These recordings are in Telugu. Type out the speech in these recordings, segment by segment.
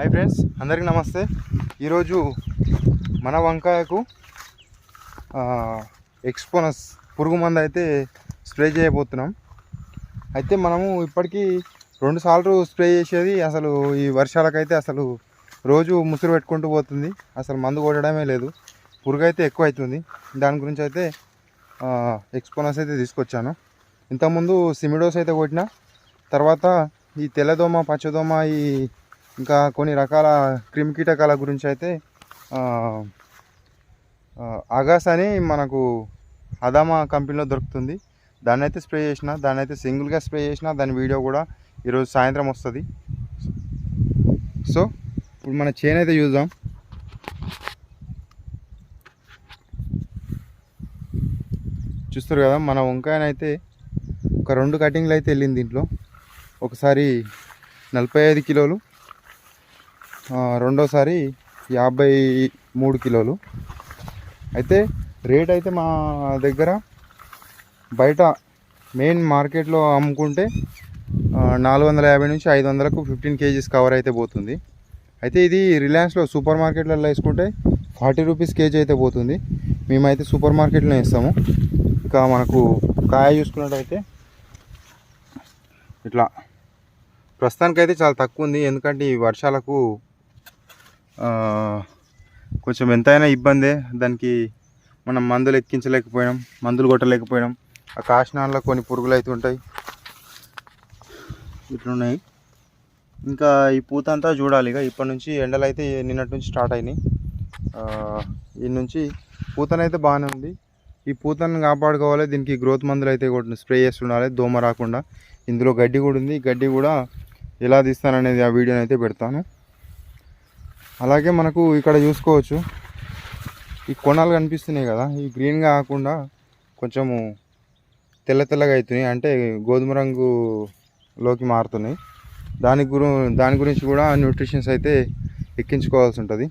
హాయ్ ఫ్రెండ్స్ అందరికీ నమస్తే. ఈరోజు మన వంకాయకు ఎక్స్పోనస్ పురుగు మందు అయితే స్ప్రే చేయబోతున్నాం. అయితే మనము ఇప్పటికీ రెండు సార్లు స్ప్రే చేసేది అసలు ఈ వర్షాలకైతే అసలు రోజు ముసురు పెట్టుకుంటూ పోతుంది. అసలు మందు కొట్టడమే లేదు. పురుగు అయితే ఎక్కువ అవుతుంది దాని గురించి అయితే ఎక్స్పోనస్ అయితే తీసుకొచ్చాను. ఇంతకుముందు సిమిడోస్ అయితే కొట్టిన తర్వాత ఈ తెల్లదోమ పచ్చదోమ ఈ ఇంకా కొన్ని రకాల క్రిమికీటకాల గురించి అయితే అగస్ అగాస్ అని మనకు అదామా కంపెనీలో దొరుకుతుంది. దాన్ని అయితే స్ప్రే చేసిన దాన్ని అయితే సింగిల్గా స్ప్రే చేసిన దాని వీడియో కూడా ఈరోజు సాయంత్రం వస్తుంది. సో ఇప్పుడు మన చేన్ అయితే చూద్దాం. చూస్తారు కదా మన వంకాయనైతే ఒక రెండు కటింగ్లు అయితే వెళ్ళింది దీంట్లో. ఒకసారి నలభై ఐదు కిలోలు రెండోసారి యాభై మూడు కిలోలు. అయితే రేట్ అయితే మా దగ్గర బయట మెయిన్ మార్కెట్లో అమ్ముకుంటే నాలుగు వందల యాభై నుంచి ఐదు వందలకు ఫిఫ్టీన్ కేజీస్ కవర్ అయితే పోతుంది. అయితే ఇది రిలయన్స్లో సూపర్ మార్కెట్లలో వేసుకుంటే ఫార్టీ రూపీస్ కేజీ అయితే పోతుంది. మేమైతే సూపర్ మార్కెట్లో వేస్తాము. ఇంకా మనకు కాయ చూసుకున్నట్టయితే ఇట్లా. ప్రస్తుతానికైతే చాలా తక్కువ ఉంది. ఎందుకంటే ఈ వర్షాలకు కొంచెం ఎంతైనా ఇబ్బందే. దానికి మనం మందులు ఎక్కించలేకపోయినాం మందులు కొట్టలేకపోయినాం. ఆ కాషణాల్లో కొన్ని పురుగులు అయితే ఉంటాయి. ఇట్లున్నాయి. ఇంకా ఈ పూత అంతా చూడాలి. ఇక ఇప్పటి నుంచి ఎండలు అయితే నిన్నటి నుంచి స్టార్ట్ అయినాయి. ఈ నుంచి పూతనైతే బాగానే ఉంది. ఈ పూతను కాపాడుకోవాలి. దీనికి గ్రోత్ మందులు అయితే కొట్టు స్ప్రే చేస్తుండాలి దోమ రాకుండా. ఇందులో గడ్డి కూడా ఉంది. గడ్డి కూడా ఎలా తీస్తాననేది ఆ వీడియోని అయితే పెడతాను. అలాగే మనకు ఇక్కడ చూసుకోవచ్చు. ఈ కొనాలు కనిపిస్తున్నాయి కదా ఈ గ్రీన్గా కాకుండా కొంచెము తెల్ల తెల్లగా అవుతున్నాయి. అంటే గోధుమ రంగులోకి మారుతున్నాయి. దాని గురు దాని గురించి కూడా న్యూట్రిషన్స్ అయితే ఎక్కించుకోవాల్సి ఉంటుంది.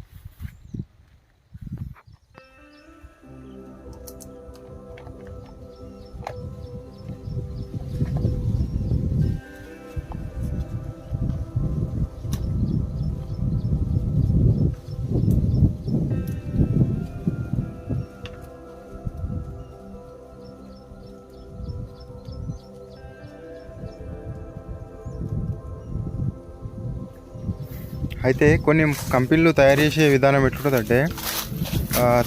అయితే కొన్ని కంపెనీలు తయారు చేసే విధానం ఎట్లుంటుందంటే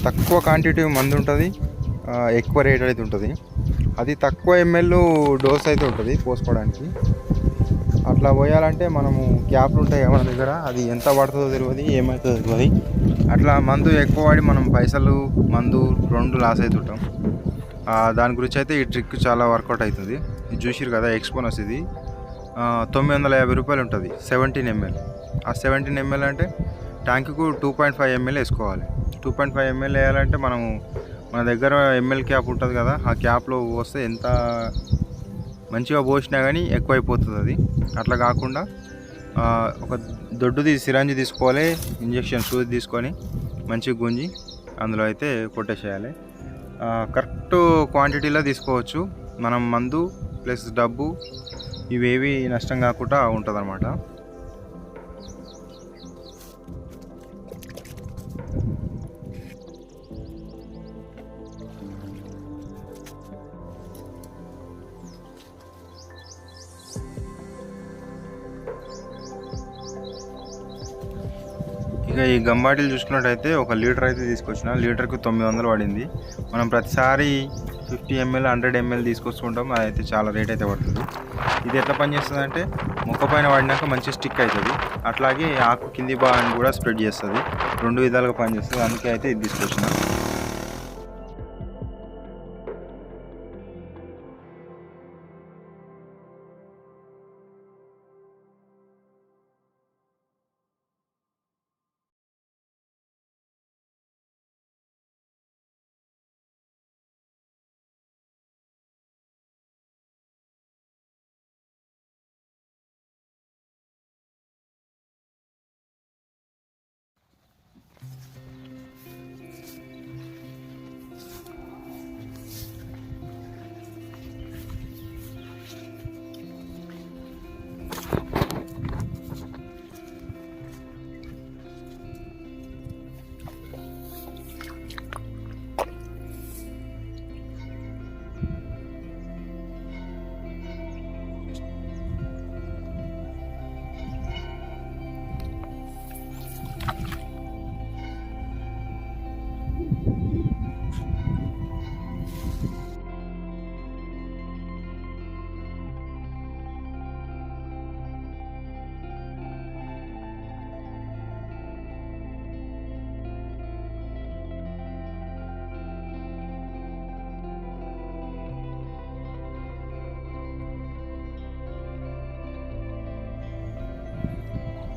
తక్కువ క్వాంటిటీ మందు ఉంటుంది ఎక్కువ రేట్ అయితే ఉంటుంది. అది తక్కువ ఎంఎల్ డోస్ అయితే ఉంటుంది పోసుకోవడానికి. అట్లా పోయాలంటే మనము క్యాప్లు ఉంటాయి మన దగ్గర అది ఎంత పడుతుందో తెలియదు ఏమవుతుందో తెలియదు అట్లా మందు ఎక్కువ వాడి మనం పైసలు మందు రెండు లాస్ అవుతుంటాం దాని గురించి అయితే ఈ ట్రిక్ చాలా వర్కౌట్ అవుతుంది. ఇది చూసిరు కదా ఎక్స్పోనస్ ఇది. తొమ్మిది వందల యాభై రూపాయలు ఉంటుంది సెవెంటీన్ ఎంఎల్ ఆ సెవెంటీన్ ఎంఎల్ అంటే ట్యాంకుకు టూ పాయింట్ ఫైవ్ ఎంఎల్ వేసుకోవాలి. టూ పాయింట్ ఫైవ్ ఎంఎల్ వేయాలంటే మనము మన దగ్గర ఎంఎల్ క్యాప్ ఉంటుంది కదా ఆ క్యాప్లో పోస్తే ఎంత మంచిగా పోసినా కానీ ఎక్కువైపోతుంది అది. అట్లా కాకుండా ఒక దొడ్డుది సిరంజి తీసుకోవాలి ఇంజెక్షన్ సూది తీసుకొని మంచిగా గుంజి అందులో అయితే కొట్టేసేయాలి. కరెక్ట్ క్వాంటిటీలో తీసుకోవచ్చు. మనం మందు ప్లస్ డబ్బు ఇవేవి నష్టం కాకుండా ఉంటుంది ఇంకా ఈ గంబాటిలు చూసుకున్నట్టయితే ఒక లీటర్ అయితే తీసుకొచ్చిన. లీటర్కి తొమ్మిది వందలు పడింది. మనం ప్రతిసారి ఫిఫ్టీ ఎంఎల్ హండ్రెడ్ ఎంఎల్ తీసుకొచ్చుకుంటాం అదైతే చాలా రేట్ అయితే పడుతుంది. ఇది ఎట్లా పనిచేస్తుంది అంటే మొక్క పైన పడినాక మంచి స్టిక్ అవుతుంది. అట్లాగే ఆకు కింది భాగాన్ని కూడా స్ప్రెడ్ చేస్తుంది. రెండు విధాలుగా పనిచేస్తుంది. అందుకే అయితే ఇది తీసుకొచ్చిన.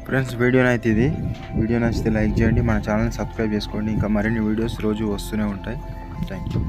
ఫ్రెండ్స్ వీడియో అయితే ఇది. వీడియో నచ్చితే లైక్ చేయండి మన ఛానల్ని సబ్స్క్రైబ్ చేసుకోండి. ఇంకా మరిన్ని వీడియోస్ రోజు వస్తూనే ఉంటాయి. Thank you